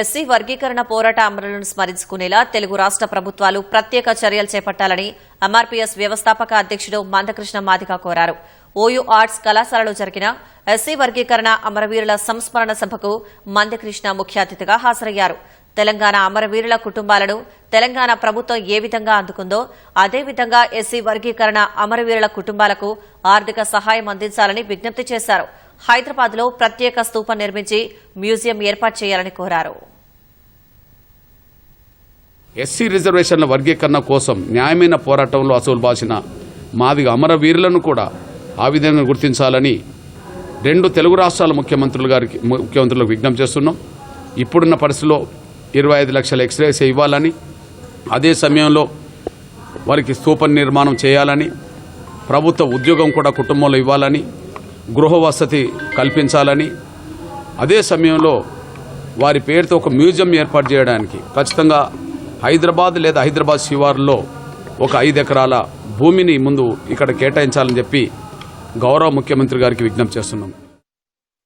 SC వర్గీకరణ పోరాట అమరులను స్మరించుకునేలా తెలుగు రాష్ట్ర ప్రభుత్వాలు ప్రత్యేక చర్యలు చేపట్టాలని ఎంఆర్పీఎస్ వ్యవస్థాపక అధ్యక్షుడు మందకృష్ణ మాదిక కోరారు. ఓయూ ఆర్ట్స్ కళాశాలలో జరిగిన ఎస్సీ వర్గీకరణ అమరవీరుల సంస్మరణ సభకు మందకృష్ణ ముఖ్య అతిథిగా హాజరయ్యారు. తెలంగాణ అమరవీరుల కుటుంబాలను తెలంగాణ ప్రభుత్వం ఏ విధంగా అందుకుందో అదేవిధంగా ఎస్సీ వర్గీకరణ అమరవీరుల కుటుంబాలకు ఆర్థిక సహాయం అందించాలని విజ్ఞప్తి చేశారు. హైదరాబాద్లో ప్రత్యేక స్తూపం నిర్మించి మ్యూజియం ఏర్పాటు చేయాలని కోరారు. ఎస్సీ రిజర్వేషన్ల వర్గీకరణ కోసం న్యాయమైన పోరాటంలో అసలు బాసిన మాదిగ అమరవీరులను కూడా ఆ విధంగా గుర్తించాలని రెండు తెలుగు రాష్ట్రాల ముఖ్యమంత్రులు గారికి ముఖ్యమంత్రులకు విజ్ఞప్తి చేస్తున్నాం. ఇప్పుడున్న పరిస్థితిలో ఇరవై ఐదు లక్షల ఎక్స్రేస్ ఇవ్వాలని అదే సమయంలో వారికి స్తూపం నిర్మాణం చేయాలని ప్రభుత్వ ఉద్యోగం కూడా కుటుంబంలో ఇవ్వాలని గృహవసతి కల్పించాలని. అదే సమయంలో వారి పేరుతో ఒక మ్యూజియం ఏర్పాటు చేయడానికి ఖచ్చితంగా హైదరాబాద్ లేదా హైదరాబాద్ శివారులో ఒక ఐదు ఎకరాల భూమిని ముందు ఇక్కడ కేటాయించాలని చెప్పి గౌరవ ముఖ్యమంత్రి గారికి విజ్ఞప్తి చేస్తున్నాం.